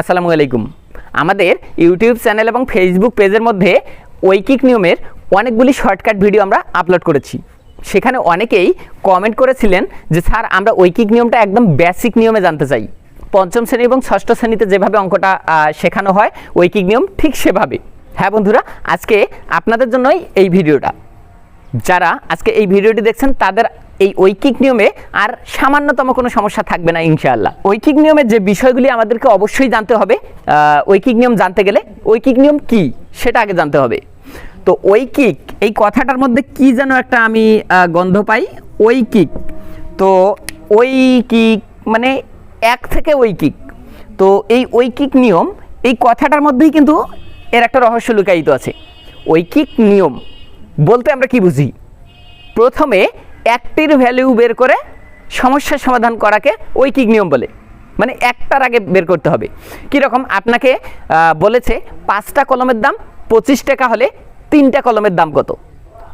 আসসালামু আলাইকুম। আমাদের ইউটিউব চ্যানেল এবং ফেসবুক পেজের মধ্যে ঐকিক নিয়মের অনেকগুলি শর্টকাট ভিডিও আমরা আপলোড করেছি। সেখানে অনেকেই কমেন্ট করেছিলেন যে, স্যার, আমরা ঐকিক নিয়মটা একদম বেসিক নিয়মে জানতে চাই। পঞ্চম শ্রেণি এবং ষষ্ঠ শ্রেণীতে যেভাবে অঙ্কটা শেখানো হয়, ঐকিক নিয়ম ঠিক সেভাবে। হ্যাঁ বন্ধুরা, আজকে আপনাদের জন্যই এই ভিডিওটা। যারা আজকে এই ভিডিওটি দেখছেন, তাদের এই ঐকিক নিয়মে আর সামান্যতম কোনো সমস্যা থাকবে না, ইনশাআল্লাহ। ঐকিক নিয়মের যে বিষয়গুলি আমাদেরকে অবশ্যই জানতে হবে ঐকিক নিয়ম জানতে গেলে ঐকিক নিয়ম কি সেটা আগে জানতে হবে। তো ঐকিক, এই কথাটার মধ্যে কি যেন একটা আমি গন্ধ পাই? ঐকিক। তো ঐকিক মানে এক থেকে ঐকিক। তো এই ঐকিক নিয়ম, এই কথাটার মধ্যেই কিন্তু এর একটা রহস্য লুকায়িত আছে। ঐকিক নিয়ম বলতে আমরা কি বুঝি? প্রথমে একটির ভ্যালু বের করে সমস্যার সমাধান করাকে ঐকিক নিয়ম বলে। মানে একটার আগে বের করতে হবে। কীরকম? আপনাকে বলেছে পাঁচটা কলমের দাম পঁচিশ টাকা হলে তিনটা কলমের দাম কত?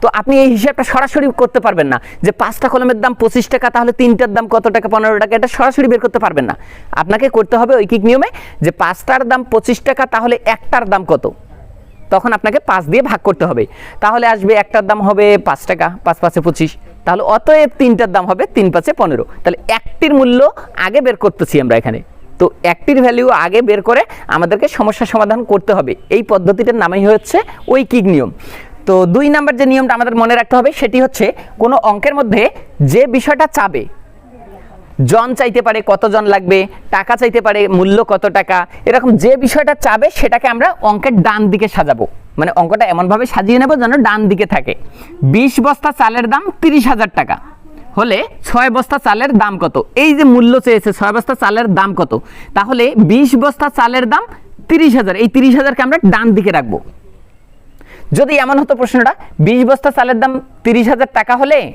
তো আপনি এই হিসাবটা সরাসরি করতে পারবেন না যে পাঁচটা কলমের দাম পঁচিশ টাকা তাহলে তিনটার দাম কত টাকা, পনেরো টাকা, এটা সরাসরি বের করতে পারবেন না। আপনাকে করতে হবে ঐকিক নিয়মে যে পাঁচটার দাম পঁচিশ টাকা তাহলে একটার দাম কত? তখন আপনাকে পাঁচ দিয়ে ভাগ করতে হবে। তাহলে আসবে একটার দাম হবে পাঁচ টাকা, পাঁচ পাঁচে পঁচিশ। তাহলে অতএব তিনটার দাম হবে তিন পাঁচে পনেরো। তাহলে একটির মূল্য আগে বের করতেছি আমরা এখানে। তো একটির ভ্যালু আগে বের করে আমাদেরকে সমস্যা সমাধান করতে হবে। এই পদ্ধতিটার নামই হচ্ছে ঐকিক নিয়ম। তো দুই নাম্বার যে নিয়মটা আমাদের মনে রাখতে হবে, সেটি হচ্ছে কোনো অঙ্কের মধ্যে যে বিষয়টা চাবে জন চাইতে পারে কত জন লাগবে, টাকা চাইতে পারে, মূল্য কত টাকা, এরকম যে বিষয়টা চাবে সেটাকে আমরা অঙ্কের ডান দিকে সাজাবো। মানে অঙ্কটা এমনভাবে সাজিয়ে নেব যেন ডান দিকে থাকে। বিশ বস্তা চালের দাম তিরিশ হাজার টাকা। হলে ছয় বস্তা চালের দাম কত? এই যে মূল্য চেয়েছে, ছয় বস্তা চালের দাম কত? তাহলে বিশ বস্তা চালের দাম তিরিশ হাজার। এই তিরিশ হাজারকে আমরা ডান দিকে রাখব। যদি এমন হতো প্রশ্নটা, বিশ বস্তা চালের দাম তিরিশ হাজার টাকা হলে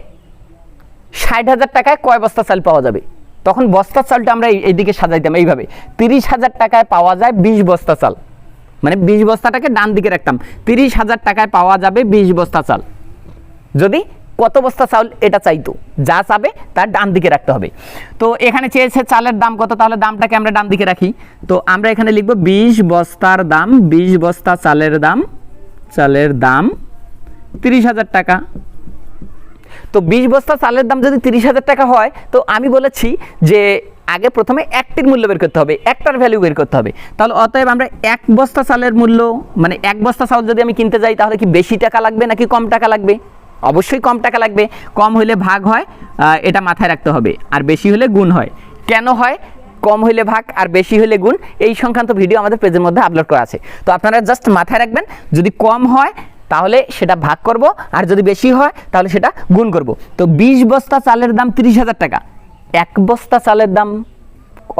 ষাট হাজার টাকায় কয় বস্তা চাল পাওয়া যাবে? তখন বস্তার চালটা আমরা এইদিকে সাজাইতাম, এইভাবে। তিরিশ হাজার টাকায় পাওয়া যায় বিশ বস্তা চাল। মানে বিশ বস্তাটাকে ডান দিকে রাখতাম। তিরিশ হাজার টাকায় পাওয়া যাবে বিশ বস্তা চাল। যদি কত বস্তা চাল এটা চাইতো? যা চাবে, তার ডান দিকে রাখতে হবে। তো এখানে চেয়েছে চালের দাম কত, তাহলে দামটাকে আমরা ডান দিকে রাখি। তো আমরা এখানে লিখব বিশ বস্তার দাম, বিশ বস্তা চালের দাম চালের দাম তিরিশ হাজার টাকা। তো বিশ বস্তা চালের দাম যদি তিরিশ হাজার টাকা হয়, তো আমি বলেছি যে আগে প্রথমে একটির মূল্য বের করতে হবে, একটার ভ্যালু বের করতে হবে। তাহলে অতএব আমরা এক বস্তা চালের মূল্য মানে এক বস্তা চাল যদি আমি কিনতে যাই, তাহলে কি বেশি টাকা লাগবে নাকি কম টাকা লাগবে? অবশ্যই কম টাকা লাগবে, কম হলে ভাগ হয় এটা মাথায় রাখতে হবে, আর বেশি হলে গুণ হয়। কেন হয়? কম হইলে ভাগ, আর বেশি হইলে গুণ, এই সংক্রান্ত ভিডিও আমাদের পেজের মধ্যে আপলোড করা আছে। তো আপনারা জাস্ট মাথায় রাখবেন, যদি কম হয় তাহলে সেটা ভাগ করব, আর যদি বেশি হয়, তাহলে সেটা গুণ করব। তো বিশ বস্তা চালের দাম তিরিশ হাজার টাকা। এক বস্তা চালের দাম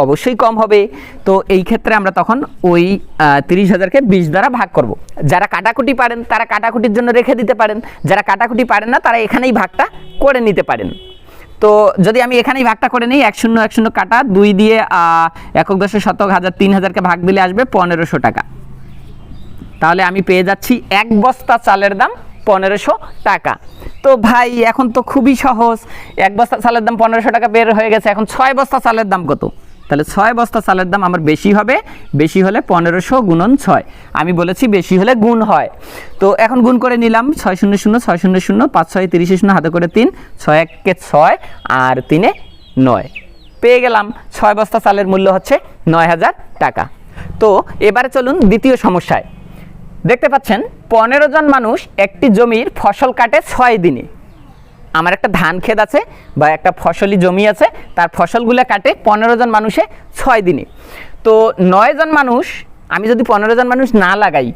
অবশ্যই কম হবে। তো এই ক্ষেত্রে আমরা তখন ওই তিরিশ হাজারকে বিশ দ্বারা ভাগ করব। যারা কাটাকুটি পারেন, তারা কাটাকুটির জন্য রেখে দিতে পারেন। যারা কাটাকুটি পারেন না, তারা এখানেই ভাগটা করে নিতে পারেন। তো যদি আমি এখানেই ভাগটা করে নিই, এক শূন্য এক শূন্য কাটা, দুই দিয়ে একক দশ শতক, হাজার তিন হাজারকে ভাগ দিলে আসবে পনেরোশো টাকা। তাহলে আমি পেয়ে যাচ্ছি এক বস্তা চালের দাম পনেরোশো টাকা। তো ভাই, এখন তো খুবই সহজ। এক বস্তা চালের দাম পনেরোশো টাকা বের হয়ে গেছে, এখন ছয় বস্তা চালের দাম কত? তাহলে ছয় বস্তা চালের দাম আমার বেশি হবে, বেশি হলে পনেরোশো গুণন ছয়। আমি বলেছি বেশি হলে গুণ হয়। তো এখন গুণ করে নিলাম, ছয় শূন্য শূন্য, ছয় শূন্য শূন্য, পাঁচ ছয় তিরিশে শূন্য, হাতে করে তিন, ছয় একে ছয় আর তিনে নয়। পেয়ে গেলাম, ছয় বস্তা চালের মূল্য হচ্ছে নয় হাজার টাকা। তো এবারে চলুন দ্বিতীয় সমস্যায়। দেখতে পাচ্ছেন, পনেরো জন মানুষ একটি জমির ফসল কাটে ছয় দিনে। আমার একটা ধান ক্ষেত আছে বা একটা ফসলি জমি আছে, তার ফসলগুলো কাটে পনেরো জন মানুষে ছয় দিনে। তো নয় জন মানুষ, আমি যদি পনেরো জন মানুষ না লাগাই,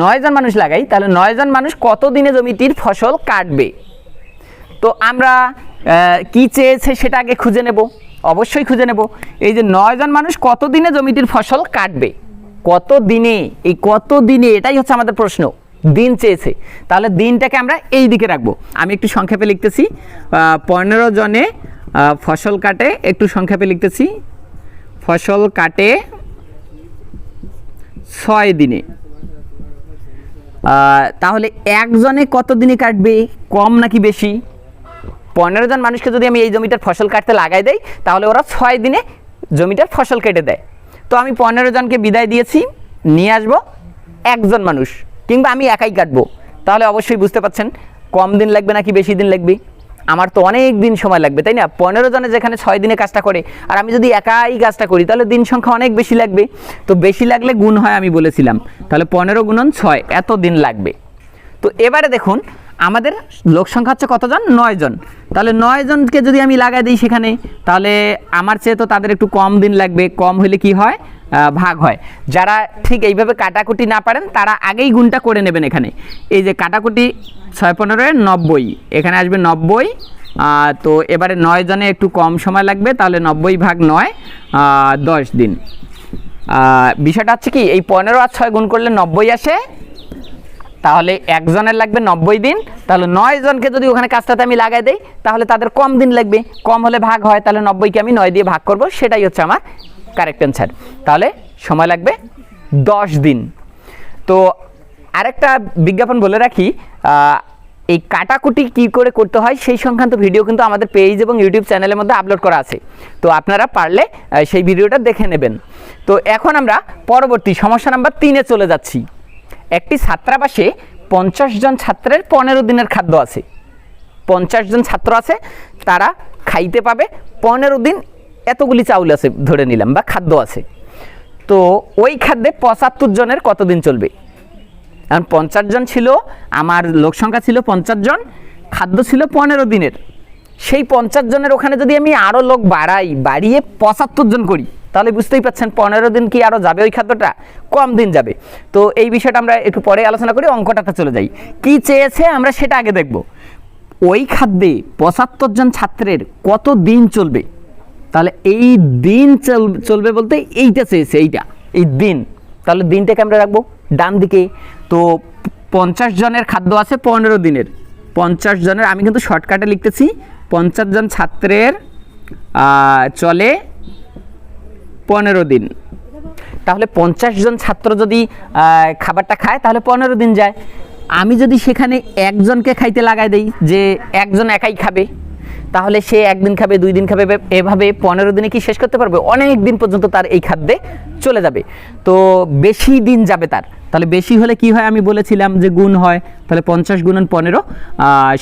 নয় জন মানুষ লাগাই, তাহলে নয় জন মানুষ কত দিনে জমিটির ফসল কাটবে? তো আমরা কি চেয়েছে সেটা আগে খুঁজে নেব, অবশ্যই খুঁজে নেব। এই যে নয়জন মানুষ কত দিনে জমিটির ফসল কাটবে? কত দিনে এই কত দিনে এটাই হচ্ছে আমাদের প্রশ্ন। দিন চেয়েছে। তাহলে দিনটাকে আমরা এই দিকে রাখব। আমি একটু সংক্ষেপে লিখতেছি। পনেরো জনে ফসল কাটে, একটু সংক্ষেপে লিখতেছি। ফসল কাটে ছয় দিনে। তাহলে একজনে কত দিনে কাটবে? কম নাকি বেশি? পনেরো জন মানুষকে যদি আমি এই জমিটার ফসল কাটতে লাগাই দেই, তাহলে ওরা ছয় দিনে জমিটার ফসল কেটে দেয়। তো আমি পনেরো জনকে বিদায় দিয়েছি, নিয়ে আসব একজন মানুষ, কিংবা আমি একাই কাটবো। তাহলে অবশ্যই বুঝতে পারছেন, কম দিন লাগবে নাকি বেশি দিন লাগবে? আমার তো অনেক দিন সময় লাগবে, তাই না? পনেরো জনে যেখানে ছয় দিনে কাজটা করে, আর আমি যদি একাই কাজটা করি, তাহলে দিন সংখ্যা অনেক বেশি লাগবে। তো বেশি লাগলে গুণ হয় আমি বলেছিলাম। তাহলে পনেরো গুণন ছয়, এত দিন লাগবে। তো এবারে দেখুন আমাদের লোক সংখ্যা হচ্ছে কতজন? নয় জন। তাহলে নয় জনকে যদি আমি লাগাই দিই সেখানে, তাহলে আমার চেয়ে তো তাদের একটু কম দিন লাগবে। কম হলে কি হয়? ভাগ হয়। যারা ঠিক এইভাবে কাটাকুটি না পারেন, তারা আগেই গুণটা করে নেবেন এখানে। এই যে কাটাকুটি ছয় পনেরো নব্বই। এখানে আসবে নব্বই। তো এবারে নয় জনে একটু কম সময় লাগবে, তাহলে নব্বই ভাগ নয় দশ দিন। বিষয়টা হচ্ছে কি, এই পনেরো আর ছয় গুণ করলে নব্বই আসে তাহলে একজনের লাগবে নব্বই দিন, তাহলে নয় জনকে যদি ওখানে কাজটাতে আমি লাগাই দেই, তাহলে তাদের কম দিন লাগবে। কম হলে ভাগ হয়, তাহলে নব্বইকে আমি নয় দিয়ে ভাগ করব, সেটাই হচ্ছে আমার কারেক্ট অ্যান্সার তাহলে সময় লাগবে দশ দিন। তো আরেকটা বিজ্ঞাপন বলে রাখি এই কাটাকুটি কি করে করতে হয় সেই সংক্রান্ত ভিডিও কিন্তু আমাদের পেজ এবং ইউটিউব চ্যানেলের মধ্যে আপলোড করা আছে। তো আপনারা পারলে সেই ভিডিওটা দেখে নেবেন। তো এখন আমরা পরবর্তী সমস্যা নাম্বার তিনে চলে যাচ্ছি। একটি ছাত্রাবাসে পঞ্চাশ জন ছাত্রের পনেরো দিনের খাদ্য আছে। পঞ্চাশ জন ছাত্র আছে, তারা খাইতে পাবে, পনেরো দিন এতগুলি চাউল আছে ধরে নিলাম বা খাদ্য আছে। তো ওই খাদ্যে পঁচাত্তর জনের কতদিন চলবে? কারণ পঞ্চাশ জন ছিল, আমার লোক সংখ্যা ছিল পঞ্চাশ জন, খাদ্য ছিল পনেরো দিনের। সেই পঞ্চাশ জনের ওখানে যদি আমি আরও লোক বাড়াই, বাড়িয়ে পঁচাত্তর জন করি তাহলে বুঝতেই পাচ্ছেন পনেরো দিন কি আরও যাবে ওই খাদ্যটা? কম দিন যাবে। তো এই বিষয়টা আমরা একটু পরে আলোচনা করি অঙ্কটাতে চলে যাই। কি চেয়েছে আমরা সেটা আগে দেখব। ওই খাদ্যে পঁচাত্তর জন ছাত্রের কত দিন চলবে? তাহলে এই দিন চল- চলবে বলতে এইটা চেয়েছে, এইটা। এই দিন। তাহলে দিনটাকে আমরা রাখব ডান দিকে। তো পঞ্চাশ জনের খাদ্য আছে পনেরো দিনের। পঞ্চাশ জনের, আমি কিন্তু শর্টকাটে লিখতেছি, পঞ্চাশ জন ছাত্রের চলে পনেরো দিন। তাহলে পঞ্চাশ জন ছাত্র যদি খাবারটা খায়, তাহলে পনেরো দিন যায়। আমি যদি সেখানে একজনকে খাইতে লাগাই দেই, যে একজন একাই খাবে, তাহলে সে একদিন খাবে, দুই দিন খাবে, এভাবে পনেরো দিনে কি শেষ করতে পারবে? অনেক দিন পর্যন্ত তার এই খাদ্যে চলে যাবে। তো বেশি দিন যাবে তার। তাহলে বেশি হলে কি হয়? আমি বলেছিলাম যে গুণ হয়। তাহলে পঞ্চাশ গুণন পনেরো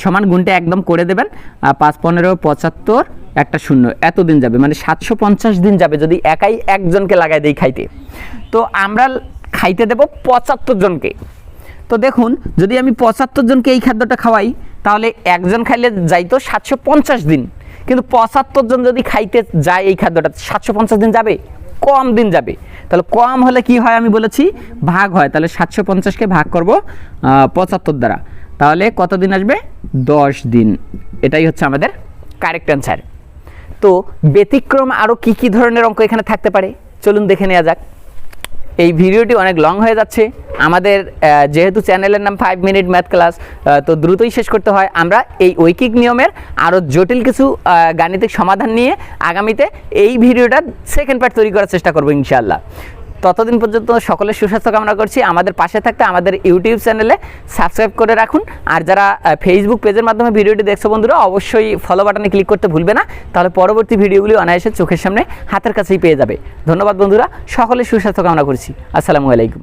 সমান গুণটা একদম করে দেবেন। পাঁচ পনেরো, পঁচাত্তর একটা শূন্য এত দিন যাবে মানে সাতশো পঞ্চাশ দিন যাবে যদি একাই একজনকে লাগাই দেই খাইতে। তো আমরা খাইতে দেব পঁচাত্তর জনকে। তো দেখুন, যদি আমি পঁচাত্তর জনকে এই খাদ্যটা খাওয়াই, তাহলে একজন খাইলে যাইতো সাতশো পঞ্চাশ দিন। কিন্তু পঁচাত্তর জন যদি খাইতে যায় এই খাদ্যটা, সাতশো পঞ্চাশ দিন যাবে? কম দিন যাবে। তাহলে কম হলে কি হয় আমি বলেছি? ভাগ হয়। তাহলে সাতশো পঞ্চাশকে ভাগ করব পঁচাত্তর দ্বারা। তাহলে কত দিন আসবে? দশ দিন। এটাই হচ্ছে আমাদের কারেক্ট অ্যান্সার তো ব্যতিক্রম আরও কি কি ধরনের অঙ্ক এখানে থাকতে পারে? চলুন দেখে নেওয়া যাক। এই ভিডিওটি অনেক লং হয়ে যাচ্ছে। আমাদের যেহেতু চ্যানেলের নাম ফাইভ মিনিট ম্যাথ ক্লাস তো দ্রুতই শেষ করতে হয়। আমরা এই ঐকিক নিয়মের আরও জটিল কিছু গাণিতিক সমাধান নিয়ে আগামীতে এই ভিডিওটা সেকেন্ড পার্ট তৈরি করার চেষ্টা করব ইনশাআল্লাহ। ততদিন পর্যন্ত সকলের সুস্বাস্থ্য কামনা করছি। আমাদের পাশে থাকতে আমাদের ইউটিউব চ্যানেলে সাবস্ক্রাইব করে রাখুন। আর যারা ফেসবুক পেজের মাধ্যমে ভিডিওটি দেখছ বন্ধুরা, অবশ্যই ফলো বাটনে ক্লিক করতে ভুলবে না। তাহলে পরবর্তী ভিডিওগুলি অনায়াসে চোখের সামনে হাতের কাছেই পেয়ে যাবে। ধন্যবাদ বন্ধুরা, সকলের সুস্বাস্থ্য কামনা করছি। আসসালামু আলাইকুম।